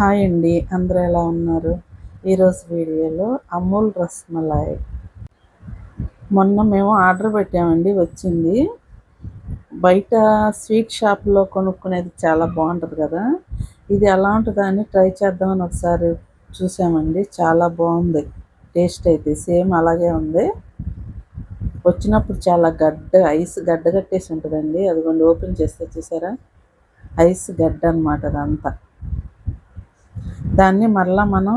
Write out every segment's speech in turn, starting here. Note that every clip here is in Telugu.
హాయ్ అండి. అందరూ ఎలా ఉన్నారు? ఈరోజు వీడియోలో అమూల్ రస్మలాయ్ మొన్న మేము ఆర్డర్ పెట్టామండి వచ్చింది. బయట స్వీట్ షాప్లో కొనుక్కునేది చాలా బాగుంటుంది కదా. ఇది ఎలా ఉంటుందా అని ట్రై చేద్దామని ఒకసారి చూసామండి. చాలా బాగుంది. టేస్ట్ అయితే సేమ్ అలాగే ఉంది. వచ్చినప్పుడు చాలా గడ్డ ఐస్ గడ్డ కట్టేసి ఉంటుందండి. అదిగోండి ఓపెన్ చేస్తే చూసారా? ఐస్ గడ్డ అనమాట అదంతా. దాన్ని మరలా మనం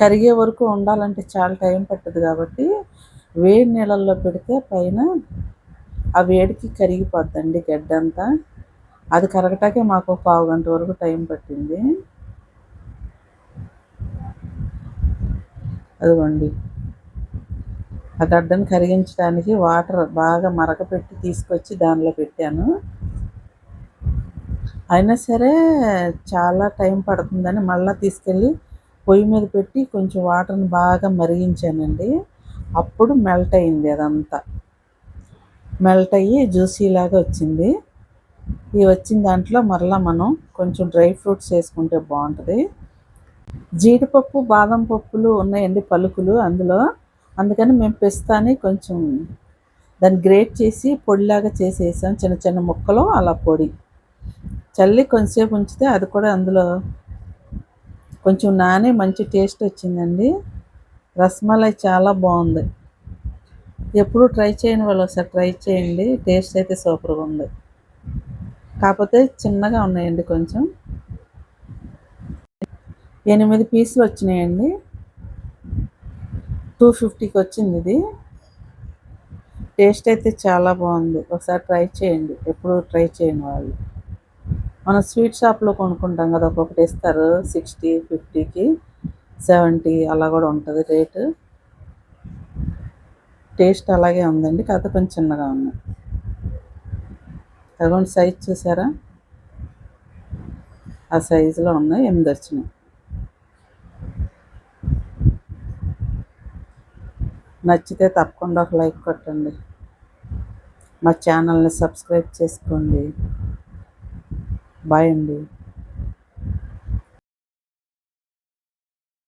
కరిగే వరకు ఉండాలంటే చాలా టైం పట్టదు కాబట్టి వేడి నీళ్ళల్లో పెడితే పైన ఆ వేడికి కరిగిపోద్దండి గడ్డంతా. అది కరగటాకే మాకు పావు గంట వరకు టైం పట్టింది. అదిగోండి. ఆ గడ్డను కరిగించడానికి వాటర్ బాగా మరకపెట్టి తీసుకొచ్చి దానిలో పెట్టాను. అయినా సరే చాలా టైం పడుతుందని మళ్ళీ తీసుకెళ్ళి పొయ్యి మీద పెట్టి కొంచెం వాటర్ని బాగా మరిగించానండి. అప్పుడు మెల్ట్ అయింది అదంతా. మెల్ట్ అయ్యి జ్యూసీలాగా వచ్చింది. ఇవి వచ్చిన దాంట్లో మరలా మనం కొంచెం డ్రై ఫ్రూట్స్ వేసుకుంటే బాగుంటుంది. జీడిపప్పు బాదం పప్పులు ఉన్నాయండి పలుకులు అందులో. అందుకని మేము పిస్తాని కొంచెం దాన్ని గ్రేట్ చేసి పొడిలాగా చేసేసాం. చిన్న చిన్న ముక్కలు అలా పొడి. చల్లి కొంచెంసేపు ఉంచితే అది కూడా అందులో కొంచెం నానే మంచి టేస్ట్ వచ్చిందండి. రసమలై చాలా బాగుంది. ఎప్పుడు ట్రై చేయని వాళ్ళు ఒకసారి ట్రై చేయండి. టేస్ట్ అయితే సూపర్గా ఉంది. కాకపోతే చిన్నగా ఉన్నాయండి కొంచెం. ఎనిమిది పీసులు వచ్చినాయండి. టూ ఫిఫ్టీకి వచ్చింది ఇది. టేస్ట్ అయితే చాలా బాగుంది. ఒకసారి ట్రై చేయండి. ఎప్పుడు ట్రై చేయని వాళ్ళు. మనం స్వీట్ షాప్లో కొనుక్కుంటాం కదా ఒక్కొక్కటి ఇస్తారు. సిక్స్టీ ఫిఫ్టీకి సెవెంటీ అలా కూడా ఉంటుంది రేటు. టేస్ట్ అలాగే ఉందండి కాకపోతే కొంచెం చిన్నగా ఉంది. అదొకటి సైజ్ చూసారా? ఆ సైజులో ఉన్నాయి ఎనిమిది వచ్చినాయి. నచ్చితే తప్పకుండా ఒక లైక్ కొట్టండి. మా ఛానల్ని సబ్స్క్రైబ్ చేసుకోండి. బాయ్ అండి.